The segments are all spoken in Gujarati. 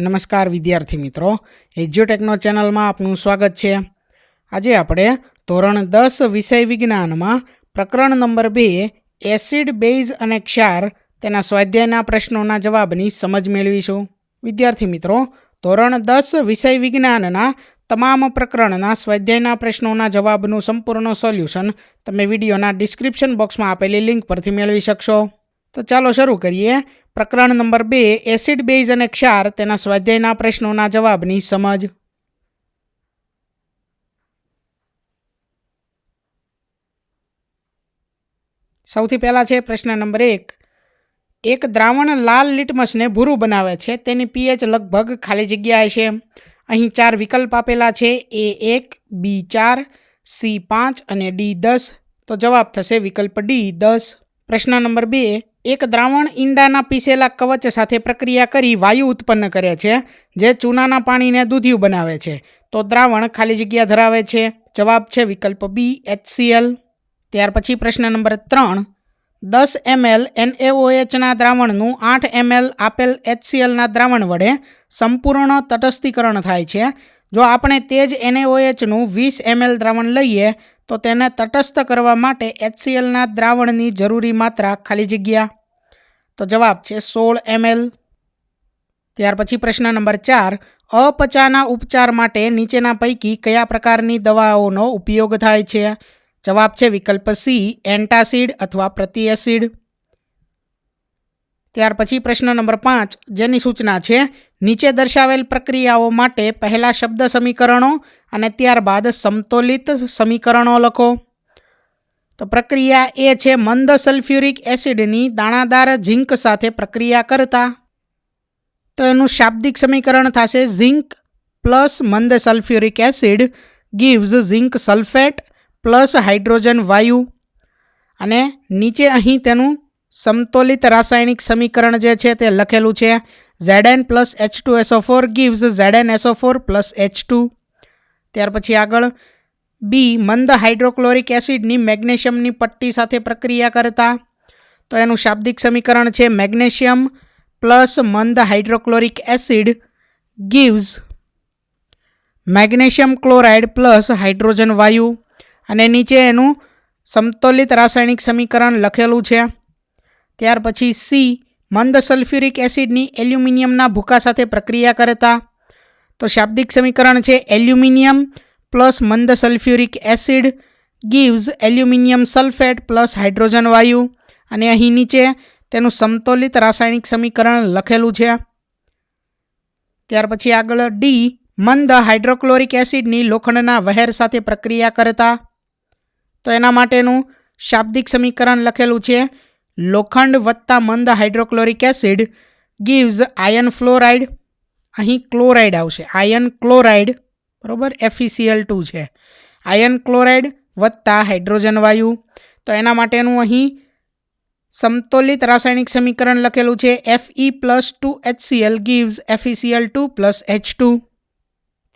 નમસ્કાર વિદ્યાર્થી મિત્રો. એજ્યુટેકનો ચેનલમાં આપનું સ્વાગત છે. આજે આપણે ધોરણ દસ વિષય વિજ્ઞાનમાં પ્રકરણ નંબર બે, એસિડ, બેઝ અને ક્ષાર તેના સ્વાધ્યાયના પ્રશ્નોના જવાબની સમજ મેળવીશું. વિદ્યાર્થી મિત્રો, ધોરણ દસ વિષય વિજ્ઞાનના તમામ પ્રકરણના સ્વાધ્યાયના પ્રશ્નોના જવાબનું સંપૂર્ણ સોલ્યુશન તમે વિડીયોના ડિસ્ક્રિપ્શન બોક્સમાં આપેલી લિંક પરથી મેળવી શકશો. તો ચાલો શરૂ કરીએ. પ્રકરણ નંબર બે, એસિડ બેઝ અને ક્ષાર, તેના સ્વાધ્યાયના પ્રશ્નોના જવાબની સમજ. સૌથી પહેલાં છે પ્રશ્ન નંબર એક. એક દ્રાવણ લાલ લિટમસને ભૂરું બનાવે છે. તેની પીએચ લગભગ ખાલી જગ્યાએ છે. અહીં ચાર વિકલ્પ આપેલા છે. એ એક, બી ચાર, સી પાંચ અને ડી દસ. તો જવાબ થશે વિકલ્પ ડી દસ. પ્રશ્ન નંબર બે. એક દ્રાવણ ઈંડાના પીસેલા કવચ સાથે પ્રક્રિયા કરી વાયુ ઉત્પન્ન કરે છે, જે ચૂનાના પાણીને દૂધિયું બનાવે છે. તો દ્રાવણ ખાલી જગ્યા ધરાવે છે? જવાબ છે વિકલ્પ બી એચસીએલ ત્યાર પછી પ્રશ્ન નંબર ત્રણ. દસ એમએલ એનએઓએચના દ્રાવણનું આઠ એમએલ આપેલ એચસીએલના દ્રાવણ વડે સંપૂર્ણ તટસ્થીકરણ થાય છે. જો આપણે તે જ એનએઓએચનું વીસ એમએલ દ્રાવણ લઈએ, તો તેને તટસ્થ કરવા માટે એચસીએલના દ્રાવણની જરૂરી માત્રા ખાલી જગ્યા. તો જવાબ છે સોળ એમએલ ત્યાર પછી પ્રશ્ન નંબર ચાર, અપચાના ઉપચાર માટે નીચેના પૈકી કયા પ્રકારની દવાઓનો ઉપયોગ થાય છે? જવાબ છે વિકલ્પ સી, એન્ટાસિડ અથવા પ્રતિ એસિડ ત્યાર પછી પ્રશ્ન નંબર પાંચ, જેની સૂચના છે નીચે દર્શાવેલ પ્રક્રિયાઓ માટે પહેલા શબ્દ સમીકરણો અને ત્યારબાદ સમતોલિત સમીકરણો લખો. તો પ્રક્રિયા એ છે મંદ સલ્ફ્યુરિક એસિડની દાણાદાર ઝિંક સાથે પ્રક્રિયા કરતા. તો એનું શાબ્દિક સમીકરણ થશે ઝિંક પ્લસ મંદ sulphuric acid gives zinc sulphate plus hydrogen વાયુ. અને નીચે અહીં તેનું સમતોલિત રાસાયણિક સમીકરણ જે છે તે લખેલું છે. Z N plus H two S O four gives Z N S O four plus H two. ત્યાર પછી આગળ. બી, મંદ હાઇડ્રોક્લોરિક એસિડની મેગ્નેશિયમની પટ્ટી સાથે પ્રક્રિયા કરતા. તો એનું શાબ્દિક સમીકરણ છે મેગ્નેશિયમ પ્લસ મંદ hydrochloric acid gives magnesium chloride plus hydrogen વાયુ. અને નીચે એનું સમતોલિત રાસાયણિક સમીકરણ લખેલું છે. ત્યાર પછી સી, મંદ સલ્ફ્યુરિક એસિડની એલ્યુમિનિયમના ભૂકા સાથે પ્રક્રિયા કરતા. તો શાબ્દિક સમીકરણ છે એલ્યુમિનિયમ પ્લસ મંદ sulphuric acid gives aluminium sulphate plus hydrogen વાયુ. અને અહીં નીચે તેનું સમતોલિત રાસાયણિક સમીકરણ લખેલું છે. ત્યાર પછી આગળ ડી, મંદ હાઇડ્રોક્લોરિક એસિડની લોખંડના વહેર સાથે પ્રક્રિયા કરતા. તો એના માટેનું શાબ્દિક સમીકરણ લખેલું છે લોખંડ વત્તા મંદ hydrochloric acid gives iron fluoride અહીં ક્લોરાઇડ આવશે. આયન ક્લોરાઇડ બરાબર? એફીસીએલ ટુ છે. આયન ક્લોરાઇડ વત્તા હાઇડ્રોજન વાયુ. તો એના માટેનું અહીં સમતોલિત રાસાયણિક સમીકરણ લખેલું છે. F E plus two HCL gives FECL two plus H two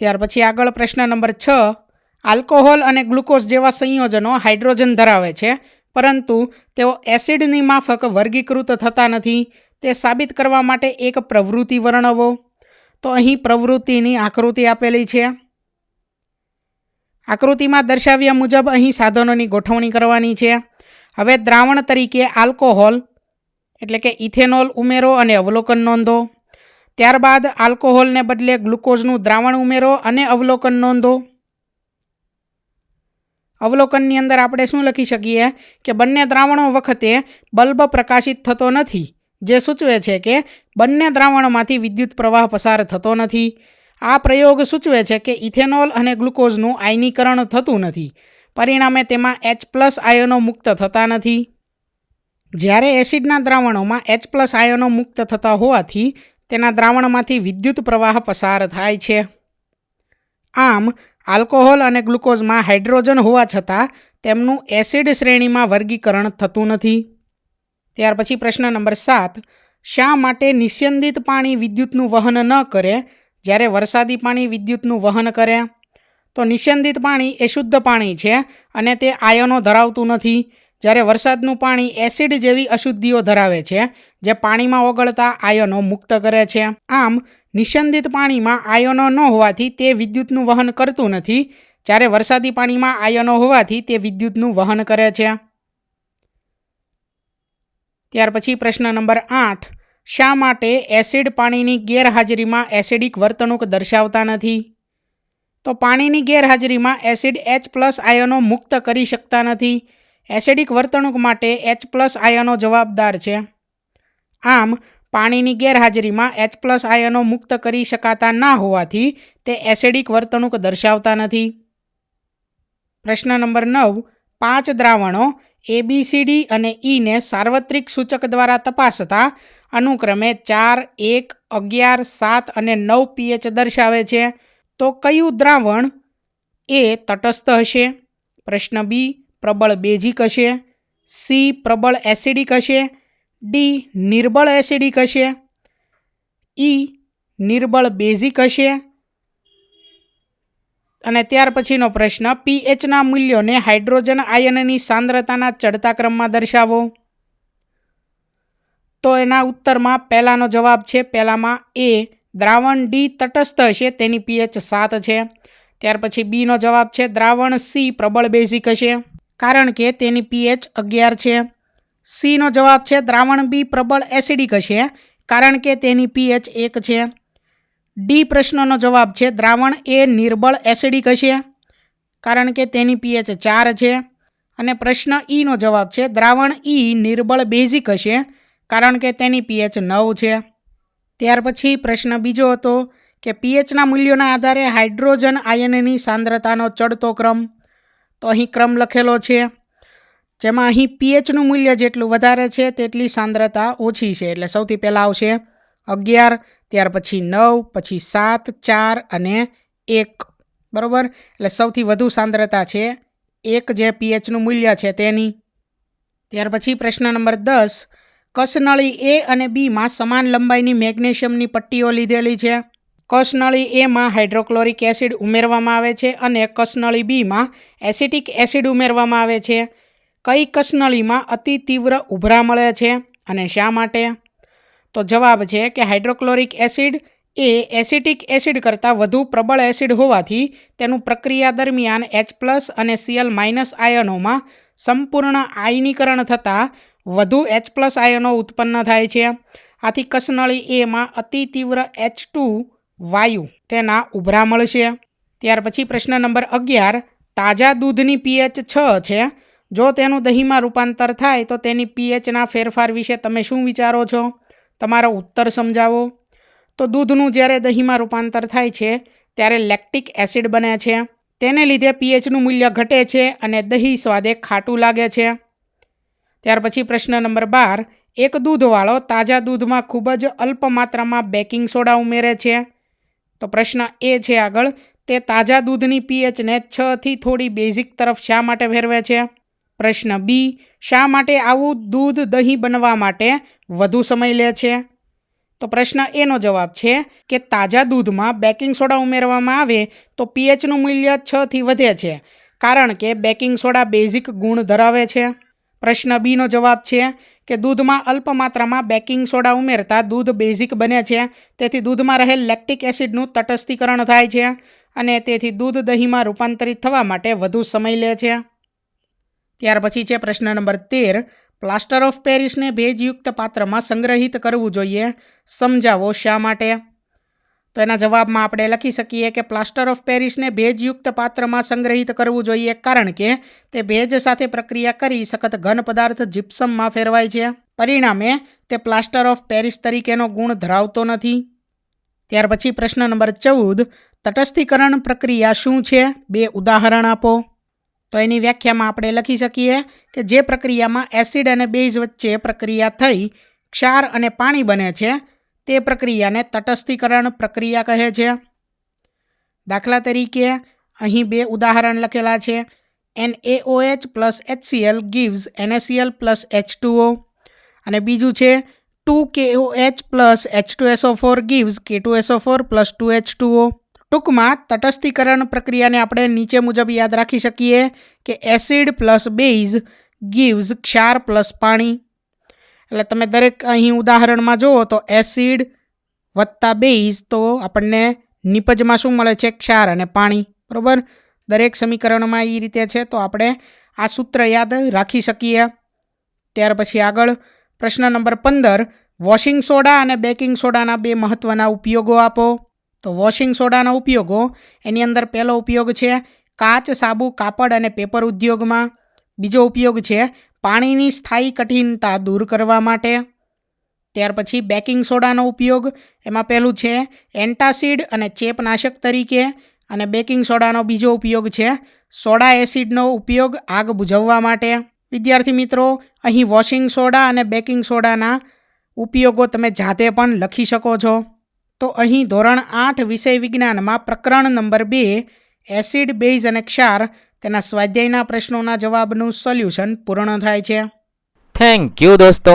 ત્યાર પછી આગળ પ્રશ્ન નંબર છ. આલ્કોહોલ અને ગ્લુકોઝ જેવા સંયોજનો હાઇડ્રોજન ધરાવે છે. પરંતુ તેઓ એસિડની માફક વર્ગીકૃત થતા નથી, તે સાબિત કરવા માટે એક પ્રવૃત્તિ વર્ણવો. તો અહીં પ્રવૃત્તિની આકૃતિ આપેલી છે. આકૃતિમાં દર્શાવ્યા મુજબ અહીં સાધનોની ગોઠવણી કરવાની છે. હવે દ્રાવણ તરીકે આલ્કોહોલ, એટલે કે ઇથેનોલ ઉમેરો અને અવલોકન નોંધો. ત્યારબાદ આલ્કોહોલને બદલે ગ્લુકોઝનું દ્રાવણ ઉમેરો અને અવલોકન નોંધો. અવલોકનની અંદર આપણે શું લખી શકીએ? કે બંને દ્રાવણો વખતે બલ્બ પ્રકાશિત થતો નથી, જે સૂચવે છે કે બંને દ્રાવણમાંથી વિદ્યુત પ્રવાહ પસાર થતો નથી. આ પ્રયોગ સૂચવે છે કે ઇથેનોલ અને ગ્લુકોઝનું આયનીકરણ થતું નથી. પરિણામે તેમાં એચ પ્લસ આયનો મુક્ત થતા નથી. જ્યારે એસિડના દ્રાવણોમાં એચ પ્લસ આયનો મુક્ત થતા હોવાથી તેના દ્રાવણમાંથી વિદ્યુત પ્રવાહ પસાર થાય છે. આમ આલ્કોહોલ અને ગ્લુકોઝમાં હાઇડ્રોજન હોવા છતાં તેમનું એસિડ શ્રેણીમાં વર્ગીકરણ થતું નથી. ત્યાર પછી પ્રશ્ન નંબર સાત, શા માટે નિસ્યંદિત પાણી વિદ્યુતનું વહન ન કરે જ્યારે વરસાદી પાણી વિદ્યુતનું વહન કરે? તો નિસ્યંદિત પાણી એ શુદ્ધ પાણી છે અને તે આયનો ધરાવતું નથી. જ્યારે વરસાદનું પાણી એસિડ જેવી અશુદ્ધિઓ ધરાવે છે જે પાણીમાં ઓગળતા આયનો મુક્ત કરે છે. આમ નિસ્યંદિત પાણીમાં આયનો ન હોવાથી તે વિદ્યુતનું વહન કરતું નથી. જ્યારે વરસાદી પાણીમાં આયનો હોવાથી તે વિદ્યુતનું વહન કરે છે. ત્યાર પછી પ્રશ્ન નંબર આઠ. શા માટે એસિડ પાણીની ગેરહાજરીમાં એસિડિક વર્તણૂક દર્શાવતા નથી? તો પાણીની ગેરહાજરીમાં એસિડ એચ પ્લસ આયનો મુક્ત કરી શકતા નથી. એસિડિક વર્તણૂક માટે એચ પ્લસ આયનો જવાબદાર છે. આમ પાણીની ગેરહાજરીમાં એચ પ્લસ આયનો મુક્ત કરી શકાતા ના હોવાથી તે એસિડિક વર્તણૂક દર્શાવતા નથી. પ્રશ્ન નંબર નવ, પાંચ દ્રાવણો એબીસીડી અને ઈને સાર્વત્રિક સૂચક દ્વારા તપાસતા અનુક્રમે ચાર, એક, અગિયાર, સાત અને નવ પીએચ દર્શાવે છે. તો કયું દ્રાવણ એ તટસ્થ હશે? પ્રશ્ન બી પ્રબળ બેઝિક હશે. સી પ્રબળ એસિડિક હશે. ડી નિર્બળ એસિડિક હશે ઈ નિર્બળ બેઝિક હશે? અને ત્યાર પછીનો પ્રશ્ન પીએચના મૂલ્યોને હાઇડ્રોજન આયનની સાંદ્રતાના ચડતા ક્રમમાં દર્શાવો. તો એના ઉત્તરમાં પહેલાંનો જવાબ છે, પહેલાંમાં એ દ્રાવણ ડી તટસ્થ હશે, તેની પીએચ સાત છે. ત્યાર પછી બીનો જવાબ છે, દ્રાવણ સી પ્રબળ બેઝિક હશે. કારણ કે તેની પીએચ અગિયાર છે. સીનો જવાબ છે, દ્રાવણ બી પ્રબળ એસિડિક હશે, કારણ કે તેની પીએચ એક છે. ડી પ્રશ્નનો જવાબ છે, દ્રાવણ એ નિર્બળ એસિડિક હશે, કારણ કે તેની પીએચ ચાર છે. અને પ્રશ્ન ઈનો જવાબ છે, દ્રાવણ ઈ નિર્બળ બેઝિક હશે, કારણ કે તેની પીએચ નવ છે. ત્યાર પછી પ્રશ્ન બીજો હતો કે પીએચના મૂલ્યોના આધારે હાઇડ્રોજન આયનની સાંદ્રતાનો ચડતો ક્રમ. તો અહીં ક્રમ લખેલો છે જેમાં અહીં પીએચનું મૂલ્ય જેટલું વધારે છે, તેટલી સાંદ્રતા ઓછી છે. એટલે સૌથી પહેલાં આવશે અગિયાર, ત્યાર પછી નવ, પછી સાત, ચાર અને એક. બરાબર? એટલે સૌથી વધુ સાંદ્રતા છે એક જે પીએચનું મૂલ્ય છે તેની. ત્યાર પછી પ્રશ્ન નંબર દસ. કસનળી એ અને બીમાં સમાન લંબાઈની મેગ્નેશિયમની પટ્ટીઓ લીધેલી છે. કસનળી એમાં હાઇડ્રોક્લોરિક એસિડ ઉમેરવામાં આવે છે અને કસનળી બીમાં એસિટિક એસિડ ઉમેરવામાં આવે છે. કઈ કસનળીમાં અતિ તીવ્ર ઉભરા મળે છે અને શા માટે? તો જવાબ છે કે હાઇડ્રોક્લોરિક એસિડ એ એસિટિક એસિડ કરતાં વધુ પ્રબળ એસિડ હોવાથી તેનું પ્રક્રિયા દરમિયાન એચ પ્લસ અને સીએલ માઇનસ આયનોમાં સંપૂર્ણ આયનીકરણ થતાં વધુ એચ પ્લસ આયનો ઉત્પન્ન થાય છે. આથી કસનળી એમાં અતિ તીવ્ર એચ ટુ વાયુ તેના ઉભરા મળશે. ત્યાર પછી પ્રશ્ન નંબર અગિયાર, તાજા દૂધની પીએચ છ છે જો તેનું દહીંમાં રૂપાંતર થાય, તો તેની પીએચના ફેરફાર વિશે તમે શું વિચારો છો? તમારો ઉત્તર સમજાવો. તો દૂધનું જ્યારે દહીંમાં રૂપાંતર થાય છે, ત્યારે લેક્ટિક એસિડ બને છે. તેને લીધે પીએચનું મૂલ્ય ઘટે છે અને દહીં સ્વાદે ખાટું લાગે છે. ત્યાર પછી પ્રશ્ન નંબર બાર, એક દૂધવાળો તાજા દૂધમાં ખૂબ જ અલ્પ માત્રામાં બેકિંગ સોડા ઉમેરે છે? તો પ્રશ્ન એ છે આગળ, તે તાજા દૂધની પીએચને છથી થોડી બેઝિક તરફ શા માટે ફેરવે છે? પ્રશ્ન બી, શા માટે આવું દૂધ દહીં બનવા માટે વધુ સમય લે છે? તો પ્રશ્ન એનો જવાબ છે કે તાજા દૂધમાં બેકિંગ સોડા ઉમેરવામાં આવે તો પીએચનું મૂલ્ય છથી વધે છે, કારણ કે બેકિંગ સોડા બેઝિક ગુણ ધરાવે છે. પ્રશ્ન બીનો જવાબ છે કે દૂધમાં અલ્પ માત્રામાં બેકિંગ સોડા ઉમેરતા દૂધ બેઝિક બને છે, તેથી દૂધમાં રહેલ લેક્ટિક એસિડનું તટસ્થીકરણ થાય છે અને તેથી દૂધ દહીંમાં રૂપાંતરિત થવા માટે વધુ સમય લે છે. ત્યાર પછી છે પ્રશ્ન નંબર તેર, પ્લાસ્ટર ઓફ પેરિસને ભેજયુક્ત પાત્રમાં સંગ્રહિત કરવું જોઈએ, સમજાવો શા માટે? તો એના જવાબમાં આપણે લખી શકીએ કે પ્લાસ્ટર ઓફ પેરિસને ભેજયુક્ત પાત્રમાં સંગ્રહિત કરવું જોઈએ, કારણ કે તે ભેજ સાથે પ્રક્રિયા કરી સખત ઘન પદાર્થ જીપ્સમમાં ફેરવાય છે. પરિણામે, તે પ્લાસ્ટર ઓફ પેરિસ તરીકેનો ગુણ ધરાવતો નથી. ત્યાર પછી પ્રશ્ન નંબર ચૌદ, તટસ્થીકરણ પ્રક્રિયા શું છે? બે ઉદાહરણ આપો. તો એની વ્યાખ્યામાં આપણે લખી શકીએ કે જે પ્રક્રિયામાં એસિડ અને બેઝ વચ્ચે પ્રક્રિયા થઈ, ક્ષાર અને પાણી બને છે, તે પ્રક્રિયાને તટસ્થીકરણ પ્રક્રિયા કહે છે. દાખલા તરીકે, અહીં બે ઉદાહરણ લખેલા છે. N AOH plus HCL gives NACL plus H અને બીજું છે, two KOH plus H two S O four gives K two O four plus two H two O ટૂંકમાં તટસ્થીકરણ પ્રક્રિયાને આપણે નીચે મુજબ યાદ રાખી શકીએ કે એસિડ પ્લસ બેઝ ગીવ્સ ક્ષાર પ્લસ પાણી. એટલે તમે દરેક અહીં ઉદાહરણમાં જુઓ તો એસિડ વત્તા બેઝ તો આપણને નિપજમાં શું મળે છે? ક્ષાર અને પાણી. બરાબર? દરેક સમીકરણમાં એ રીતે છે તો આપણે આ સૂત્ર યાદ રાખી શકીએ. ત્યાર પછી આગળ પ્રશ્ન નંબર પંદર, વોશિંગ સોડા અને બેકિંગ સોડાના બે મહત્ત્વના ઉપયોગો આપો. તો વોશિંગ સોડાના ઉપયોગો એની અંદર પહેલો ઉપયોગ છે કાચ, સાબુ, કાપડ અને પેપર ઉદ્યોગમાં. બીજો ઉપયોગ છે પાણીની સ્થાયી કઠિનતા દૂર કરવા માટે. ત્યાર પછી બેકિંગ સોડાનો ઉપયોગ. એમાં પહેલું છે એન્ટાસિડ અને ચેપનાશક તરીકે. અને બેકિંગ સોડાનો બીજો ઉપયોગ છે સોડા એસિડનો ઉપયોગ આગ બુઝવવા માટે. વિદ્યાર્થી મિત્રો, અહીં વોશિંગ સોડા અને બેકિંગ સોડાના ઉપયોગો તમે જાતે પણ લખી શકો છો. તો અહીં ધોરણ આઠ વિષય વિજ્ઞાનમાં પ્રકરણ નંબર બે, એસિડ, બેઝ અને ક્ષાર તેના સ્વાધ્યાયના પ્રશ્નોના જવાબનું સોલ્યુશન પૂર્ણ થાય છે. થેન્ક યુ દોસ્તો.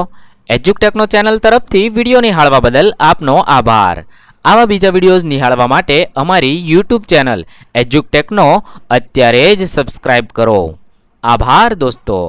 એજ્યુકટેકનો ચેનલ તરફથી વીડિયો નિહાળવા બદલ આપનો આભાર. આવા બીજા વિડીયોઝ નિહાળવા માટે અમારી યુટ્યુબ ચેનલ એજ્યુકટેકનો અત્યારે જ સબસ્ક્રાઇબ કરો. આભાર દોસ્તો.